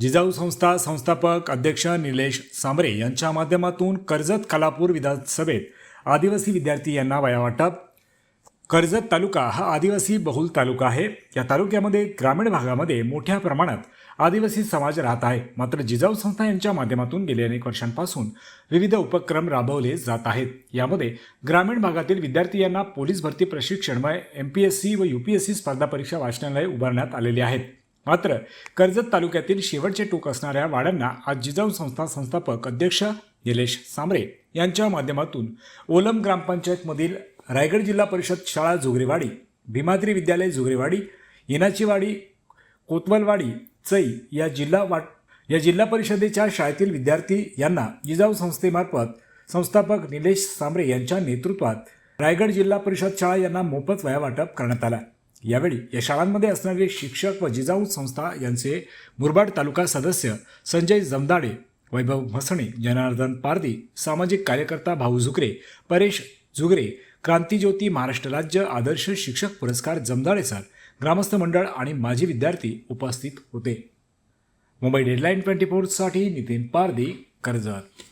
जिजाऊ संस्था संस्थापक अध्यक्ष निलेश सांबरे यांच्या माध्यमातून कर्जत कलापूर विधानसभेत आदिवासी विद्यार्थी यांना वया वाटप कर्जत तालुका हा आदिवासी बहुल तालुका आहे. या तालुक्यामध्ये ग्रामीण भागामध्ये मोठ्या प्रमाणात आदिवासी समाज राहत आहे. मात्र जिजाऊ संस्था यांच्या माध्यमातून गेल्या अनेक वर्षांपासून विविध उपक्रम राबवले जात आहेत. यामध्ये ग्रामीण भागातील विद्यार्थी यांना पोलीस भरती प्रशिक्षण व एम पी एस सी व यू पी एस सी स्पर्धा परीक्षा वाचनालय उभारण्यात आलेली आहेत. मात्र कर्जत तालुक्यातील शेवटचे टोक असणाऱ्या वाड्यांना आज जिजाऊ संस्था संस्थापक अध्यक्ष निलेश सांबरे यांच्या माध्यमातून ओलम ग्रामपंचायतमधील रायगड जिल्हा परिषद शाळा जोगरेवाडी भीमाद्री विद्यालय जोगरेवाडी येनाचीवाडी कोतवलवाडी चई या जिल्हा वाट या जिल्हा परिषदेच्या शाळेतील विद्यार्थी यांना जिजाऊ संस्थेमार्फत संस्थापक निलेश सांबरे यांच्या नेतृत्वात रायगड जिल्हा परिषद शाळा यांना मोफत वया वाटप करण्यात आला. यावेळी या शाळांमध्ये असणारे शिक्षक व जिजाऊ संस्था यांचे मुरबाड तालुका सदस्य संजय जमदाडे वैभव म्हसणे जनार्दन पारदी सामाजिक कार्यकर्ता भाऊ झुकरे परेश झुगरे क्रांतीज्योती महाराष्ट्र राज्य आदर्श शिक्षक पुरस्कार जमदाडे सर ग्रामस्थ मंडळ आणि माजी विद्यार्थी उपस्थित होते. मुंबई डेडलाईन ट्वेंटी फोरसाठी नितीन पारदी कर्जत.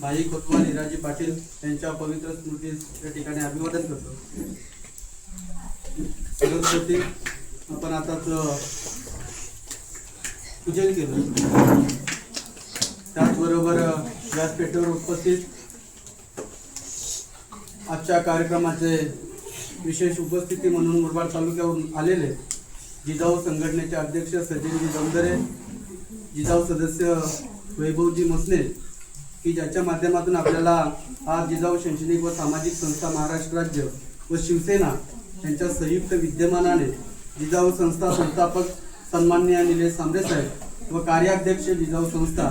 भाई कोतवाल हिराजी पाटील यांच्या पवित्र स्मृतीस या ठिकाणी अभिवादन करतो. सरस्वती आपण आताच पूजन केलं. त्याचबरोबर व्यासपीठावर उपस्थित आजच्या कार्यक्रमाचे विशेष उपस्थिती म्हणून मुरबाड तालुक्यावरून आलेले जिजाऊ संघटनेचे अध्यक्ष सचिनजी जमदरे जिजाऊ सदस्य वैभवजी मसने की ज्याच्या माध्यमातून आपल्याला आज जिजाऊ शैक्षणिक व सामाजिक संस्था महाराष्ट्र राज्य व शिवसेना यांच्या संयुक्त विद्यमानाने जिजाऊ संस्था संस्थापक सन्माननीय निलेश सांबरे साहेब व कार्याध्यक्ष जिजाऊ संस्था